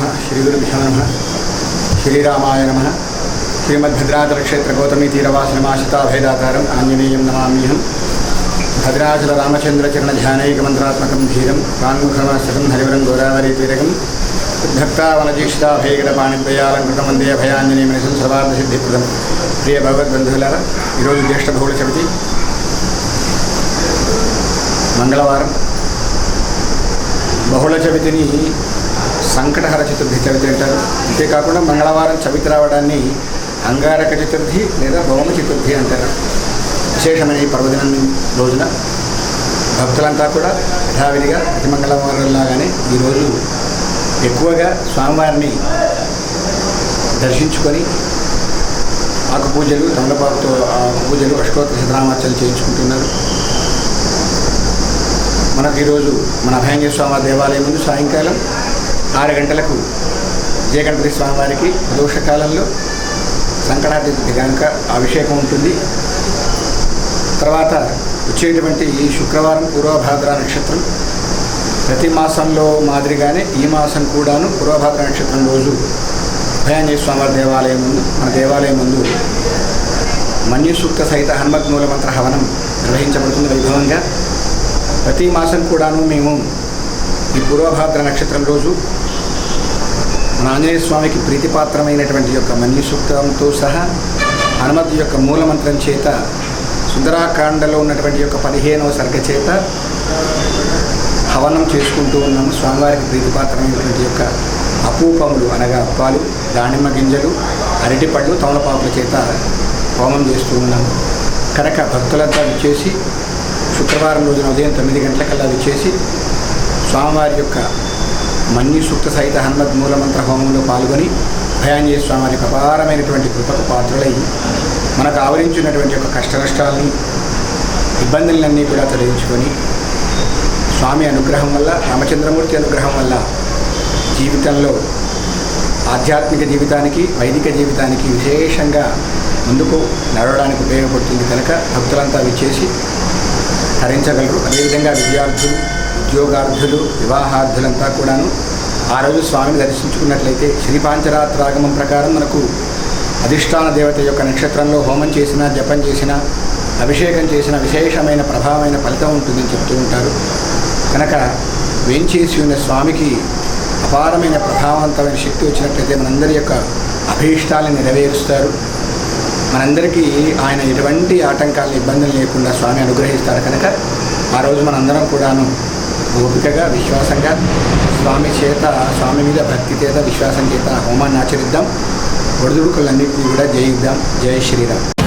నమ శ్రీగురుభ్యో నమ శ్రీరామాయ నమ శ్రీమద్భద్రాచలక్షేత్ర గౌతమి తీరవాసనమాశితాభేదాకారం ఆంజనేయం నమామ్యహం భద్రాచల రామచంద్రచరణ ధ్యానైకమంత్రాత్మకం ధీరం ప్రాన్ముఖమాసకం హరివరం గోదావరి తీరకం భక్తావనదీక్షితాభయగత వందే భయాంజనేయమనిసం సర్వార్థ సిద్ధిప్రదం ప్రియ భగవద్బంధువులారా ఈరోజు జ్యేష్ఠ బహుళ చవితి మంగళవారం. బహుళ చవితిని సంకటహర చతుర్థి చవితి అంటారు. అంతేకాకుండా మంగళవారం చవితి రావడాన్ని అంగారక చతుర్థి లేదా భౌమ చతుర్థి అంటారు. విశేషమైన ఈ పర్వదినం రోజున భక్తులంతా కూడా యథావిధిగా ప్రతి మంగళవారంలాగానే ఈరోజు ఎక్కువగా స్వామివారిని దర్శించుకొని ఆకు పూజలు తమలపాకుతో ఆకు పూజలు అష్టోత్తర శతనామార్చనలు చేయించుకుంటున్నారు. మనకు ఈరోజు మన అభయంజ స్వామి దేవాలయం ముందు సాయంకాలం ఆరు గంటలకు జయగణపతి స్వామివారికి దోషకాలంలో సంకటాది గనక అభిషేకం ఉంటుంది. తర్వాత వచ్చేటువంటి ఈ శుక్రవారం పూర్వభాద్ర నక్షత్రం. ప్రతి మాసంలో మాదిరిగానే ఈ మాసం కూడాను పూర్వభాద్ర నక్షత్రం రోజు అభయాంజయ స్వామివారి దేవాలయం ముందు మన దేవాలయం ముందు మన్యుసూక్త సహిత హనుమత్ మంత్ర హవనం నిర్వహించబడుతుంది వైభవంగా. ప్రతి మాసం కూడాను మేము ఈ పూర్వభాద్ర నక్షత్రం రోజు ఆంజనేయ స్వామికి ప్రీతిపాత్రమైనటువంటి యొక్క మన్య సూక్తంతో సహా హనుమతి యొక్క మూలమంత్రం చేత సుందరాకాండలో ఉన్నటువంటి యొక్క పదిహేనవ సర్గ చేత హవనం చేసుకుంటూ ఉన్నాము. స్వామివారికి ప్రీతిపాత్రమైనటువంటి యొక్క అపూపములు అనగా అప్పాలు దానిమ్మ గింజలు అరటిపళ్ళు తమలపాకుల చేత హోమం చేస్తూ ఉన్నాము. కనుక భక్తులంతా విచ్చేసి శుక్రవారం రోజున ఉదయం తొమ్మిది గంటలకల్లా విచ్చేసి స్వామివారి యొక్క మన్యు సూక్త సహిత హనుమద్ మూలమంత్ర హోమంలో పాల్గొని భయాంజయ స్వామి యొక్క అపారమైనటువంటి కృపకు పాత్రులై మనకు ఆవరించినటువంటి యొక్క కష్ట నష్టాలని ఇబ్బందులన్నీ కూడా తొలగించుకొని స్వామి అనుగ్రహం వల్ల రామచంద్రమూర్తి అనుగ్రహం వల్ల జీవితంలో ఆధ్యాత్మిక జీవితానికి వైదిక జీవితానికి విశేషంగా ముందుకు నడవడానికి ఉపయోగపడుతుంది కనుక భక్తులంతా విచ్చేసి తరించగలరు. అదేవిధంగా విద్యార్థులు ఉద్యోగార్థులు వివాహార్థులంతా కూడాను ఆ రోజు స్వామిని దర్శించుకున్నట్లయితే శ్రీపాంచరాత్రాగమం ప్రకారం మనకు అధిష్టాన దేవత యొక్క నక్షత్రంలో హోమం చేసినా జపం చేసినా అభిషేకం చేసిన విశేషమైన ప్రభావమైన ఫలితం ఉంటుందని చెప్తూ ఉంటారు. కనుక వేంచేసి ఉన్న స్వామికి అపారమైన ప్రభావవంతమైన శక్తి వచ్చినట్లయితే మనందరి యొక్క అభీష్టాలను నెరవేరుస్తారు. మనందరికీ ఆయన ఎటువంటి ఆటంకాలు ఇబ్బందులు లేకుండా స్వామి అనుగ్రహిస్తారు. కనుక ఆ రోజు మనందరం కూడాను ఓపికగా విశ్వాసంగా స్వామి చేత స్వామి మీద భక్తి చేత విశ్వాసం చేత హోమాన్ని ఆచరిద్దాం. ఒడిదుడుకులన్నింటినీ కూడా జయిద్దాం. జై శ్రీరామ్.